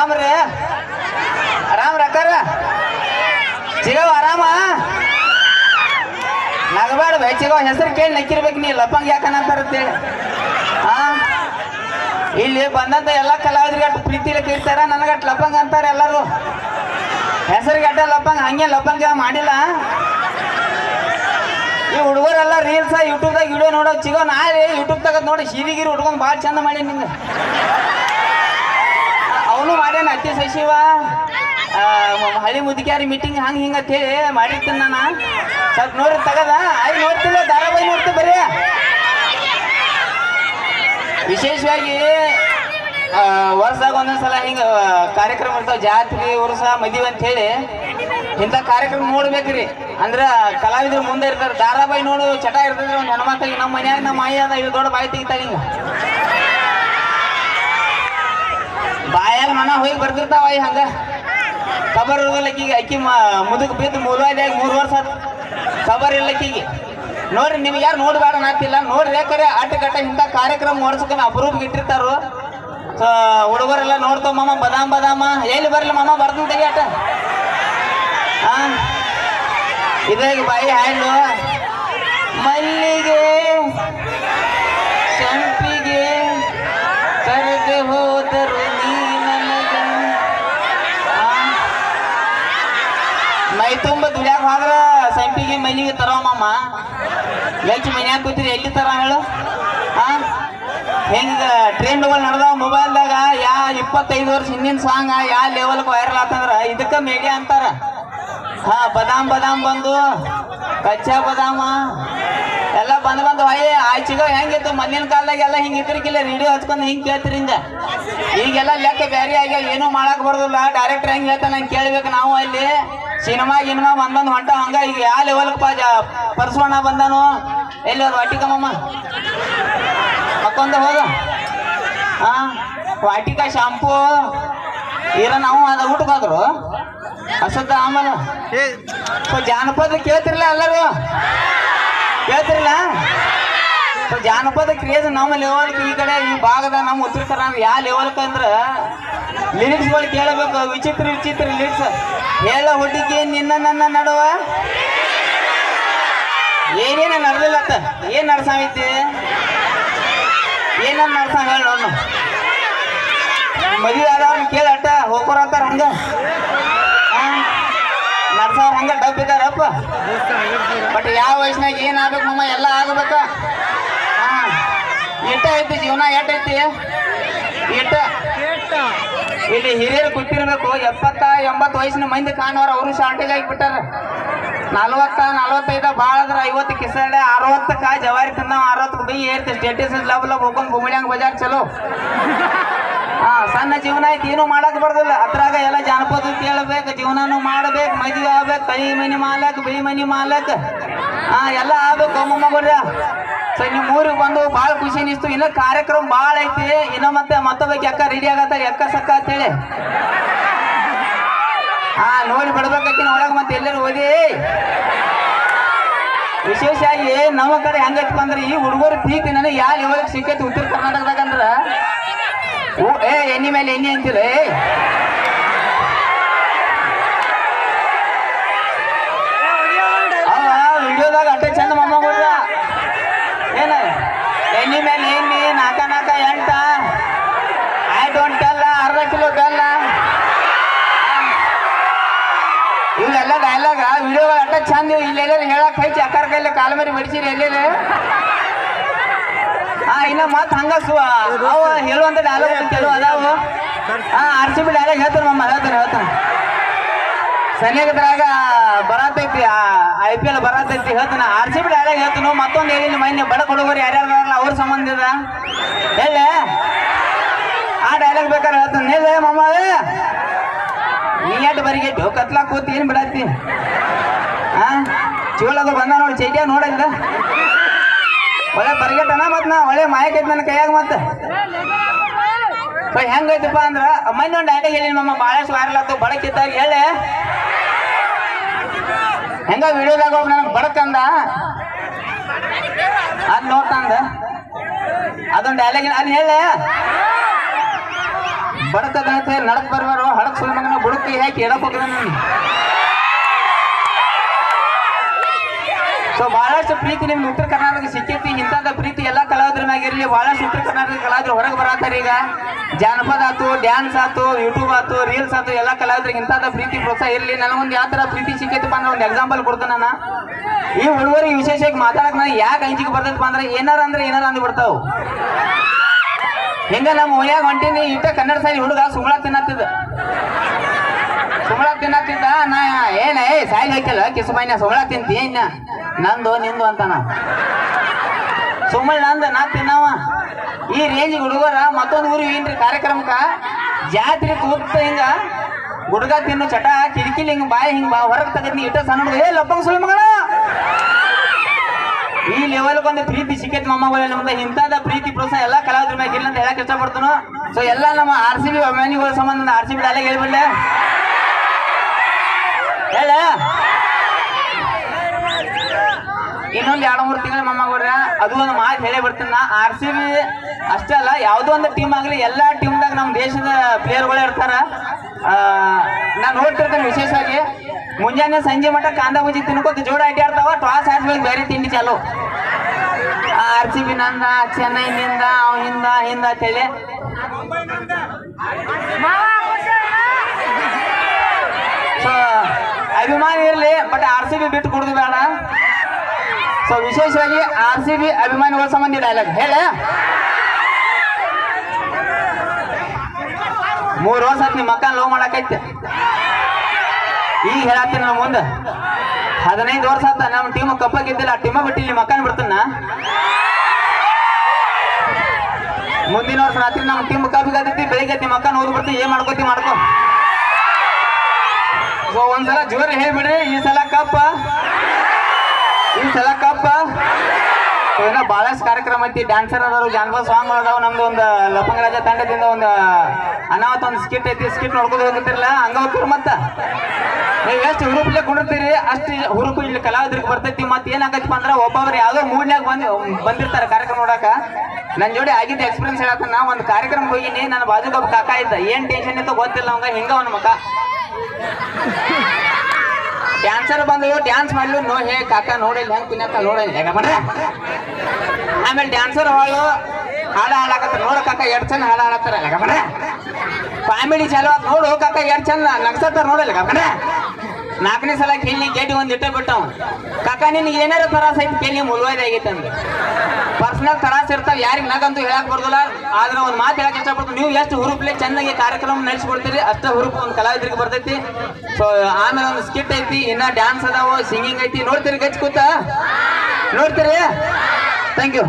ಆರಾಮ್ರಿ ಆರಾಮ್ರಿ ಅಕ್ಕಾರ? ಚಿಗವ್ ಆರಾಮ? ನಗಬೇಡ ಸಿಗೋ ಹೆಸರು ಕೇಳಿ ನಕ್ಕಿರ್ಬೇಕು ನೀ ಲಪಂಗ್ ಯಾಕನಂತಾರ ಅಂತೇಳಿ ಹಾ ಇಲ್ಲಿ ಬಂದಂತ ಎಲ್ಲ ಕಲಾವಿದ್ರಿಗೆ ಅಷ್ಟು ಪ್ರೀತಿಲಿ ಕೀರ್ತಾರ ನನಗಟ್ಟು ಲಪಂಗ್ ಅಂತಾರೆ ಎಲ್ಲರೂ. ಹೆಸರಿಗೆ ಗಟ್ಟ ಲಪಂಗ್ ಹಂಗೆ ಲಪ್ಪಂಗ ಮಾಡಿಲ್ಲ? ಈ ಹುಡುಗರೆಲ್ಲ ರೀಲ್ಸ್, ಯೂಟ್ಯೂಬ್ದಾಗ ವಿಡಿಯೋ ನೋಡೋ ಸಿಗೋ ನಾ ಯೂಟ್ಯೂಬ್ ತಗದ್ ನೋಡಿ, ಸೀರಿಗಿರಿ ಹುಡ್ಕೊಂಡು ಭಾಳ ಚಂದ ಮಾಡಿ ನಿಂಗೆ. ಅವನು ಮಾಡ್ಯಾನ ಅತ್ತೆ ಸಚಿವ ಆ, ಮ- ಹಳಿ ಮುದುಕ್ಯಾರಿ ಮೀಟಿಂಗ್ ಹಂಗೆ ಹಿಂಗೆ ಅಂತ ಹೇಳಿ ಮಾಡಿರ್ತೀನಿ ನಾನು. ಸ್ವಲ್ಪ ನೋಡಿ ತಗದ. ಆಯ್ತು ನೋಡ್ತಿಲ್ಲ ಧಾರಾವಾಹಿ ನೋಡ್ತೀವಿ ಬರೀ. ವಿಶೇಷವಾಗಿ ವರ್ಷದಾಗ ಒಂದೊಂದ್ಸಲ ಹಿಂಗೆ ಕಾರ್ಯಕ್ರಮ ಇರ್ತಾವ ಜಾತ್ರೆ ವರ್ಷ ಮದುವೆ ಅಂತ ಹೇಳಿ. ಇಂಥ ಕಾರ್ಯಕ್ರಮ ನೋಡ್ಬೇಕ್ರಿ. ಅಂದ್ರ ಕಲಾವಿದ್ರು ಮುಂದೆ ಇರ್ತಾರೆ. ಧಾರಾವಾಹಿ ನೋಡು ಚಟ ಇರ್ತದ್ರೆ ಒಂದು ಹೆಣ್ಮಕ್ಳಿಗೆ ನಮ್ಮ ಮನ್ಯಾಗ ನಮ್ಮ ಮಾಯಿ ಅದ ಇದು ದೊಡ್ಡ ಬಾಯಿ ತೆಗಿತಾಳೆ ಹಿಂಗ. ಮನ ಹೋಗಿ ಬರ್ತಿರ್ತಾವ ಹಂಗ. ಖಬರ್ ಇರೋದಲ್ಲಕ್ಕೀಗ ಅಕ್ಕಿ ಮುದುಕ್ ಬಿದ್ದು ಮೂಲವಾದಿಯಾಗಿ ಮೂರು ವರ್ಷ ಇಲ್ಲ ಇಲ್ಲಕ್ಕೀಗೆ ನೋಡ್ರಿ ನಿಮ್ಗೆ ಯಾರು ನೋಡ್ಬೇಡ ನಾತಿಲ್ಲ ನೋಡ್ರಿ ಯಾಕಂದ್ರೆ ಆಟ ಕಟ್ಟ ಇಂಥ ಕಾರ್ಯಕ್ರಮ ಓಡಿಸ್ಕೊಂಡು ಅಪರೂಪಕ್ಕೆ ಇಟ್ಟಿರ್ತಾರು ಸೊ, ಹುಡುಗರೆಲ್ಲ ನೋಡ್ತಾವ ಮಾಮ, ಬದಾಮ್, ಬದಾಮ. ಎಲ್ಲಿ ಬರಲಿ ಮಾಮ, ಬರ್ತೀನಿ ತೆಗಿ ಅಟ್ಟ ಇದಾಗಿ ಇದಾಗ ಬಾಯಿ ಹಾಯ್ಲು ಮಲ್ಲಿಗೆ ತುಂಬ ದುಡಿಯಾಕ ಹೋದ್ರ ಸಂಪಿಗೆ ಮೈಲಿಗೆ ತರೋ ಮಾಮ. ವೆಚ್ಚ ಮನ್ಯಾಗ ಕೂತಿರಿ, ಎಲ್ಲಿ ತರ ಹೇಳು? ಆ? ಹೆಂಗ ಟ್ರೆಂಡ್ಗಳು ನಡೆದಾವ ಮೊಬೈಲ್ದಾಗ, ಯಾ ಇಪ್ಪತ್ತೈದು ವರ್ಷ ಹಿಂದಿನ ಸಾಂಗ್, ಯಾ ಲೆವೆಲ್ಗೆ ವೈರಲ್ ಆತಂದ್ರ ಇದಕ್ಕ ಮೀಡಿಯಾ ಅಂತಾರ. ಹಾ, ಬದಾಮ್ ಬದಾಮ್ ಬಂದು, ಕಚ್ಚಾ ಬದಾಮ, ಎಲ್ಲ ಬಂದ್ ಬಂದು, ಅಯ್ಯ, ಆಯ್ಚಿಗ, ಹೆಂಗಿತ್ತು? ಮೊನ್ನಿನ ಕಾಲದಾಗ ಎಲ್ಲ ಹಿಂಗೆ ಇದ್ರಿಕಿಲ್ಲ ರೇಡಿಯೋ ಹಚ್ಕೊಂಡು ಹಿಂಗೆ ಕೇಳ್ತಿರಿ ಹಿಂಗ ಈಗೆಲ್ಲ ಲೆಕ್ಕ ಬೇರೆ ಆಗ್ಯಾವ, ಏನೂ ಮಾಡಕ್ ಬರೋದಿಲ್ಲ. ಡೈರೆಕ್ಟರ್ ಹೆಂಗೆ ಹೇಳ್ತಾನೆ ಕೇಳ್ಬೇಕು ನಾವು ಅಲ್ಲಿ. ಸಿನಿಮಾ ಗಿನಿಮಾ ಬಂದ್ ಹೊಂಟ ಹಂಗ ಈಗ ಯಾವ ಲೆವೆಲ್ ಪರ್ಸೋಣ ಬಂದನು? ಎಲ್ಲಿ ಅವ್ರು ವಾಟಿಕಮ್ಮ ಮಕ್ಕೊಂದ ಹೋದ ಹಾ ವಾಟಿಕ ಶಾಂಪೂ. ಇರ ನಾವು ಅದ ಊಟಕ್ಕೆ ಹೋದ್ರು. ಅಸತ್ತ ಆಮೇಲೆ. ಜಾನಪದ ಕೇಳ್ತಿರಲ್ಲ ಎಲ್ಲರೂ? ಕೇಳ್ತಿರಲ್ಲ ಸೊ ಜಾನಪದ ಕ್ರೇಜ್ ನಮ್ಮ ಲೆವೆಲ್ಗೆ ಈ ಕಡೆ ಈ ಭಾಗದ ನಮ್ಮ ಉತ್ತರ ಕರ್ನಾಟಕ ಯಾವ ಲೆವೆಲ್ಗೆ ಅಂದ್ರೆ ಲಿರಿಕ್ಸ್ಗಳು ಕೇಳಬೇಕು. ವಿಚಿತ್ರ ವಿಚಿತ್ರ ಲಿರಿಕ್ಸ್ ಹೇಳ ಹುಡುಗಿ ನಿನ್ನ ನನ್ನ ನಡುವ? ಏನೇನ ನಡೆದಿಲ್ಲತ್ತ ಏನ್ ನಡ್ಸಾವೈತಿ ಏನನ್ನ ನಡ್ಸಂಗ ಹೇಳ ನೋಡು. ಮದುವೆ ಆದವ್ರನ್ನ ಕೇಳಿ ಅಟ್ಟ. ಹೋಗೋರ ಅಂತಾರ ಹಂಗ. ನಡ್ಸವ್ರ ಹಂಗ ಡಬ್ ಇದಾರಪ್ಪ ಬಟ್ ಯಾವ ವಯಸ್ಸಿನಾಗ ಏನ್ ಆಗ್ಬೇಕು ಮಮ್ಮ ಎಲ್ಲ ಆಗಬೇಕು. ಹಾ ಎಟ್ಟ ಐತಿ, ಜೀವನ ಎಟ್ಟೈತಿ ಎಟ್ಟ ಇಲ್ಲಿ ಹಿರಿಯರು ಗೊತ್ತಿರ್ಬೇಕು ಎಪ್ಪತ್ತ, ಎಂಬತ್ತು ವಯಸ್ಸಿನ ಮಂದಿ ಕಾಣೋರು ಅವರು ಶಾರ್ಟೇಜ್ ಆಗಿಬಿಟ್ಟಾರ. ನಲ್ವತ್ತ, ನಲ್ವತ್ತೈದ ಭಾಳ ಅದ್ರ ಐವತ್ತು ಕಿಸಡೆ, ಅರವತ್ತಕ್ಕ ಜವಾರಿ ತಿಂದಾವ, ಅರವತ್ತು ಬೈ ಏರ್ತಿ ಸ್ಟೇಟಸ್ ಲಬ್ ಲಬ್ ಹೋಗ್ಕೊಂಡು ಗುಮಿಡ್ಯಾಂಗ ಬಜಾರ್ ಚಲೋ. ಹಾ, ಸಣ್ಣ ಜೀವನ ಐತಿ ಏನು ಮಾಡಕ್ ಬರ್ದಿಲ್ಲ. ಅದ್ರಾಗ ಎಲ್ಲ ಜಾನಪದ ಕೇಳಬೇಕು ಜೀವನನು ಮಾಡ್ಬೇಕು, ಮದುವೆ ಆಗ್ಬೇಕು, ಕೈ ಮನಿ ಮಾಲಕ್, ಬಿಳಿ ಮನಿ ಮಾಲಕ್. ಹಾ, ಎಲ್ಲ ಆಗ್ಬೇಕು. ಅಮ್ಮ ಮಗುರ ಸೊ ನೀವು ಊರಿಗೆ ಬಂದು ಭಾಳ ಖುಷಿ ಅನಿಸ್ತು. ಇನ್ನ ಕಾರ್ಯಕ್ರಮ ಭಾಳ ಐತಿ. ಇನ್ನ ಮತ್ತೆ ಮತ್ತೊಬ್ಬಕ್ಕೆ ಅಕ್ಕ ರೆಡಿ ಆಗತ್ತ ಎಕ್ಕ ಸಕ್ಕ ಅಂತೇಳಿ ಹಾ ನೋಡಿ ಬಿಡ್ಬೇಕಿನ ಒಳಗೆ ಮತ್ತೆ ಎಲ್ಲರೂ ಓದಿ ವಿಶೇಷವಾಗಿ ನಮ್ಮ ಕಡೆ ಹೆಂಗೈತಪ್ಪ ಅಂದ್ರೆ ಈ ಹುಡುಗರು ಪ್ರೀತಿ ನನಗೆ ಯಾರು ಲೆವೆಲ್ಗೆ ಸಿಕ್ಕೈತಿ ಉತ್ತರ ಕರ್ನಾಟಕದಾಗ ಅಂದ್ರೆ ಓ, ಏ, ಎಣ್ಣೆ ಮೇಲೆ ಎಣ್ಣೆ ಅಂತಿಲ್ಲ ಅವ ವಿಡಿಯೋದಾಗ ಅಷ್ಟೇ ಚಂದ ಮಮ್ಮ ಕೊಡ್ದ ಏನ ಎಣ್ಣೆ ಮೇಲೆ ಎಣ್ಣೆ ನಾಕ ನಾಕ ಎಂಟ ಐ ಡೋಂಟ್ ಟೆಲ್ಲ ಅರ್ಧ ಕಿಲೋ ಬೆಲ್ಲ ಇವೆಲ್ಲ ಡೈಲಾಗ ವಿಡಿಯೋ ಅಟ್ಟ ಚಂದ ಇಲ್ಲೆಲ್ಲ ಹೇಳಕ್ ಹೈತಿ ಅಕ್ಕಾರ ಕೈಲಿ ಕಾಲ ಮರಿ ಮಡಿಸಿರಿ ಎಲ್ಲೆಲ್ಲ ಹಾ ಇನ್ನ ಮತ್ ಹಂಗ ಸು ಅವ ಹೇಳುವಂತ ಡೈಲಾಗ್ ಕೆಲವು ಅದಾವು. ಹಾ ಆರ್ ಸಿ ಬಿ ಡೈಲಾಗ್ ಹೇಳ್ತಾರ ಮಮ್ಮ ಹೇಳ್ತಾರ ಹೇಳ್ತಾರ ಸನ್ಯಾಗದ್ರಾಗ ಬರತೈತಿ ಐ ಪಿ ಎಲ್ ಬರತೈತಿ, ಹೇಳ್ತಾನ. ಆರ್ ಸಿ ಬಿ ಡೈಲಾಗ್ ಹೇಳ್ತಾನು ಮತ್ತೊಂದು ಹೇಳಿಲ್ಲ ಮೈನ್ಯ ಬಡ ಹುಡುಗರು ಯಾರ್ಯಾರು ಅವ್ರ ಸಂಬಂಧ ಹೇಳ ಆ ಡೈಲಾಗ್ ಬೇಕಾದ್ರೆ ಹೇಳ್ತಾನೆ ಹೇಳೆ ಮಮ್ಮ ನೀ ಬರಿಗೆ ಕತ್ಲಾ ಕೂತಿ ಏನ್ ಬಿಡತ್ತಿ ಆ? ಚೀಳದ ಬಂದ ನೋಡಿ ಚೈಟ್ಯ ನೋಡಿದ್ರ ಒಳ್ಳೆ ಬರ್ಗೆಟ್ಟನ ಮತ್ ನಾ, ಒಳ್ಳೆ ಮಾಯಕೈತಿ ನನ್ನ ಕೈಯಾಗ ಮತ್ತೆ ಹೆಂಗೈತಪ್ಪ ಅಂದ್ರ, ಮೊನ್ನೆ ಒಂದು ಡೈಲಾಗ್ ಹೇಳಿ ನಮ್ಮ ಭಾಳಷ್ಟು ವೈರಲ್ ಆತು ಬಡಕಿದ್ದಾಗ ಹೇಳಿ. ಹೆಂಗ ವಿಡಿಯೋದಾಗ ಒಬ್ಬ ನನಗೆ ಬಡಕಂದ ಅದ್? ನೋಡ್ತಂದ ಅದೊಂದು ಡೈಲಾಗ್ ಅಲ್ಲಿ ಹೇಳಿ. ಬಡಕದ ನಡಕ್ ಬರ್ಬಾರು ಹಡಕ್ ಸುಮ್ಮನೆ ಬುಡುಕಿ ಹಾಕಿ ಎಡಕ್ ಹೋಗಿದ ಸೊ ಬಹಳಷ್ಟು ಪ್ರೀತಿ ನಿಮ್ಗೆ ಉತ್ತರ ಕರ್ನಾಟಕ ಸಿಕ್ಕೈತಿ. ಇಂಥದ ಪ್ರೀತಿ ಎಲ್ಲ ಕಲಾವಿದ್ರ ಮ್ಯಾಗಿರ್ಲಿ ಬಹಳಷ್ಟು ಉತ್ತರ ಕರ್ನಾಟಕ ಕಲಾವಿದ್ರು ಹೊರಗೆ ಬರತ್ತಾರ ಈಗ. ಜಾನಪದ ಆತು ಡ್ಯಾನ್ಸ್ ಆತು ಯೂಟ್ಯೂಬ್ ಆತು ರೀಲ್ಸ್ ಆತು ಎಲ್ಲ ಕಲಾವಿದ್ರಿಗೆ ಇಂಥದ ಪ್ರೀತಿ ಪ್ರೋತ್ಸಾಹ ಇರಲಿ. ನನಗೊಂದು ಯಾವ ಥರ ಪ್ರೀತಿ ಸಿಕ್ಕೈತಪ್ಪ ಅಂದ್ರೆ ಒಂದು ಎಕ್ಸಾಂಪಲ್ ಕೊಡ್ತೇನೆ ನಾನು. ಈ ಹುಡುಗರಿಗೆ ವಿಶೇಷವಾಗಿ ಮಾತಾಡಕ್ಕೆ ನಾನು ಯಾಕೆ ಅಂಜಿಕೆ ಬರ್ತೈತಪ್ಪ ಅಂದ್ರೆ, ಏನಾರ ಅಂದ್ರೆ ಏನಾರ ಅಂದ್ ಬಿಡ್ತಾವು ಹೆಂಗ ನಮ್ಮ ಮನ್ಯಾಗ ಹೊಂಟೀನಿ, ಇಟ್ಟ ಕನ್ನಡ ಸಾಲಿ ಹುಡುಗ ಸುಮಳ ತಿನ್ನತ್ತಿದ್ದ. ಸುಮಳ ತಿನ್ನತ್ತಿದ್ದ, ನಾ ಏನ, ಏ, ಸಾಯಿಲ್ ಹಾಕಿಲ್ಲ ಕಿಸುಬಾಯಿನ ಸುಮಳ ತಿಂತಿ ಇನ್ನ ನಂದು, ನಿಂದು ಅಂತಾನ ಸುಮಳ ನಂದು, ನಾ ತಿನ್ನವ. ಈ ರೇಂಜ್ ಹುಡುಗರ ಮತ್ತೊಂದು ಊರು ಏನ್ರಿ ಕಾರ್ಯಕ್ರಮಕ್ಕ? ಜಾತ್ರೆ ಕೂತ ಹಿಂಗ ಹುಡುಗ ತಿನ್ನು ಚಟ ಕಿರಿಕಿಲಿ ಹಿಂಗ ಬಾಯಿ ಹಿಂಗ ಬಾ, ಹೊರಗೆ ತೆಗೆದ್ನಿ, ಇಟ್ಟ ಸಣ್ಣ ಏ ಲಪ್ಪಂಗ್ ಸುಳ್ಳು ಮಗಳ ಒಂದು ಪ್ರೀತಿ ಸಿಕ್ಕೈತಿ ಮೊಮ್ಮಗಳ ನಮ್ದು ಇಂಥದ ಪ್ರೀತಿ ಪ್ರೋತ್ಸಾಹ ಎಲ್ಲ ಕಲಾವಿದ್ರ ಮ್ಯಾಗ ಇಲ್ಲ ಅಂತ ಹೇಳಕ್ ಇಷ್ಟಪಡ್ತಾನು ಸೊ ಎಲ್ಲ ನಮ್ಮ ಆರ್ ಸಿ ಬಿ ಅಭಿಮಾನಿಗಳ ಸಂಬಂಧ ಆರ್ ಸಿ ಬಿ ಡಾಲೆಗೆ ಹೇಳ್ಬಿಡ್ಲೆ. ಹೇಳ. ಇನ್ನೊಂದು ಎರಡು ಮೂರು ತಿಂಗಳು ಮೊಮ್ಮಗಳ್ರ ಅದು ಒಂದು ಮಾತು ಹೇಳೇ ಬರ್ತೀನಿ ನಾ. ಆರ್ ಸಿ ಬಿ ಅಷ್ಟೇ ಅಲ್ಲ, ಯಾವುದೋ ಒಂದು ಟೀಮ್ ಆಗಲಿ, ಎಲ್ಲ ಟೀಮ್ದಾಗ ನಮ್ಮ ದೇಶದ ಪ್ಲೇಯರ್ಗಳೇ ಇರ್ತಾರ. ನಾನು ನೋಡ್ತಿರ್ತೇನೆ ವಿಶೇಷವಾಗಿ. ಮುಂಜಾನೆ ಸಂಜೆ ಮಟ್ಟ ಕಾಂದ ಬುಜಿ ತಿನ್ಕೋತ ಜೋಡ ಆಟ ಆಡ್ತಾವ ಟಾಸ್ ಆದ್ಮೇಲೆ ಬೇರೆ ತಿಂಡಿ ಚಾಲು. ಆರ್ ಸಿ ಬಿ ನಂದ ಚೆನ್ನೈ ನಿಂದ ಅವ ಹಿಂದ ಹಿಂದ ಅಂತೇಳಿ. ಸೊ ಅಭಿಮಾನ ಇರಲಿ ಬಟ್ ಆರ್ ಸಿ ಬಿ ಬಿಟ್ಟು ಕೊಡುದು ಬೇಡ. ಸೊ ವಿಶೇಷವಾಗಿ ಆರ್ ಸಿ ಬಿ ಅಭಿಮಾನಿಗಳ ಸಂಬಂಧಿ ಡೈಲಾಗ್ ಹೇಳ. ಮೂರು ವರ್ಷ ನಿಮ್ಮ ಮಕ್ಕಳ ಲವ್ ಮಾಡಕೈತೆ. ಈಗ ಹೇಳತ್ತೀನಿ ನಮ್ಮ ಮುಂದೆ. ಹದಿನೈದು ವರ್ಷ ಆತ ನಮ್ಮ ಟೀಮ್ ಕಪ್ಪ ಗೆದ್ದಿಲ್ಲ ಆ ಟೀಮ ಬಿಟ್ಟಿಲ್ಲ ಮಕ್ಕನ್ ಬಿಡ್ತಾನ ಮುಂದಿನ ವರ್ಷ ರಾತ್ರಿ ನಮ್ಮ ಕಬ್ಬಿ ಗೆದ್ದೈತಿ ಬೆಳಿಗ್ಗೆ ನಿಮ್ಮ ಅಕ್ಕ ನೋಡ್ ಬರ್ತೀವಿ ಏನ್ ಮಾಡ್ಕೋತಿ ಮಾಡ್ಕೋ. ಒಂದ್ಸಲ ಜೋರ್ ಹೇಳ್ಬಿಡ್ರಿ ಈ ಸಲ ಕಪ್ಪ. ಈ ಸಲ ಕಪ್ಪ. ಏನೋ ಬಹಳಷ್ಟು ಕಾರ್ಯಕ್ರಮ ಐತಿ ಡ್ಯಾನ್ಸರ್ ಅದಾರು ಜಾನಪದ ಸಾಂಗ್ ಅದಾವ ನಮ್ದು ಒಂದು ಲಪಂಗರಾಜ ತಂಡದಿಂದ ಒಂದು ಅನಾಹುತ ಒಂದು ಸ್ಕಿಟ್ ಐತಿ ಸ್ಕಿಟ್ ನೋಡ್ಕೊಂಡು ಹೋಗ್ತಿರಲ್ಲ ಹಂಗ ಹೋಗ್ತೀರಿ ಮತ್ತ. ನೀವು ಎಷ್ಟು ಹುರುಪ್ಲೆ ಕುಂಡಿರ್ತೀರಿ, ಅಷ್ಟು ಹುರುಪು ಇಲ್ಲಿ ಕಲಾವಿದ್ರಿಗೆ ಬರ್ತೈತಿ, ಮತ್ತೆ ಏನಾಗತ್ತಪ್ಪ ಅಂದ್ರೆ ಒಬ್ಬೊಬ್ರು ಯಾವುದೋ ಮೂಡ್ನಾಗ ಬಂದ್ ಬಂದಿರ್ತಾರೆ ಕಾರ್ಯಕ್ರಮ ನೋಡಾಕ. ನನ್ನ ಜೋಡಿ ಆಗಿದ್ದ ಎಕ್ಸ್ಪೀರಿಯನ್ಸ್ ಹೇಳತ್ತ ನಾ ಒಂದು ಕಾರ್ಯಕ್ರಮ ಹೋಗಿನಿ ನನ್ನ ಬಾಜುಗ ಒಬ್ಬ ಕಾಕ ಇದ್ದ. ಏನ್ ಟೆನ್ಷನ್ ಇತ್ತು ಗೊತ್ತಿಲ್ಲ ಅವಂಗ ಹಿಂಗ ಅವನ ಮಕ ಡ್ಯಾನ್ಸರ್ ಬಂದು ಡ್ಯಾನ್ಸ್ ಮಾಡ್ಲು, ನೋ ಹೇ ಕಾಕ, ನೋಡಿಲ್ಲ, ಹೆಂಗ್ ಕುನ್ಯಾಕ ನೋಡಿಲ್ಲ. ಹೆಂಗ ಮಾಡ್ರೆ ಆಮೇಲೆ ಡ್ಯಾನ್ಸರ್ ಹಾಳು, ಹಾಡ ಹಾಳಾಕತ್ತ ನೋಡ ಕಾಕ, ಎರಡ್ ಚಂದ ಹಾಡ ಹಾಡತ್ತಾರ ಹೇಗ ಫ್ಯಾಮಿಲಿ ಕಾಮಿಡಿ ಚಾಲು ನೋಡು ಕಾಕ, ಎರಡ್ ಚಂದ ನಗ್ಸತ್ತಾರ, ನೋಡಿಲ್ಲ ಕಾಕಡೆ ನಾಲ್ಕನೇ ಸಲ ಕೇಳಿ ಗೇಟಿ ಒಂದ್ ಬಿಟ್ಟ ಬಿಟ್ಟವ್. ಕಾಕ, ನಿನ್ಗೆ ಏನಾರ ತರಾಸ ಐತಿ ಕೇಳಿ ಮುಲ್ವಾಯ್ದ ಆಗೈತೆ ಅಂದ ಇರ್ತಾವ, ಯಾರಿಗೆ ನಗಂತೂ ಹೇಳಕ್ ಬರ್ದಲ್ಲ. ಆದ್ರೆ ಒಂದ್ ಮಾತು ಹೇಳಕ್ ಇಷ್ಟಪಡ್ತೀನಿ ನೀವು ಎಷ್ಟು ಹುರುಪ್ಲೆ ಚೆನ್ನಾಗಿ ಕಾರ್ಯಕ್ರಮ ನಡೆಸ್ಕೊಡ್ತೀರಿ, ಅಷ್ಟ ಹುರುಪು ಒಂದು ಕಲಾವಿದ್ರಿಗೆ ಬರ್ತೈತಿ. ಸೊ ಆಮೇಲೆ ಒಂದು ಸ್ಕಿಟ್ ಐತಿ, ಇನ್ನ ಡ್ಯಾನ್ಸ್ ಅದಾವ ಸಿಂಗಿಂಗ್ ಐತಿ. ನೋಡ್ತೀರಿ ಗಚ್ ಕೂತ ನೋಡ್ತೀರಿ? Thank you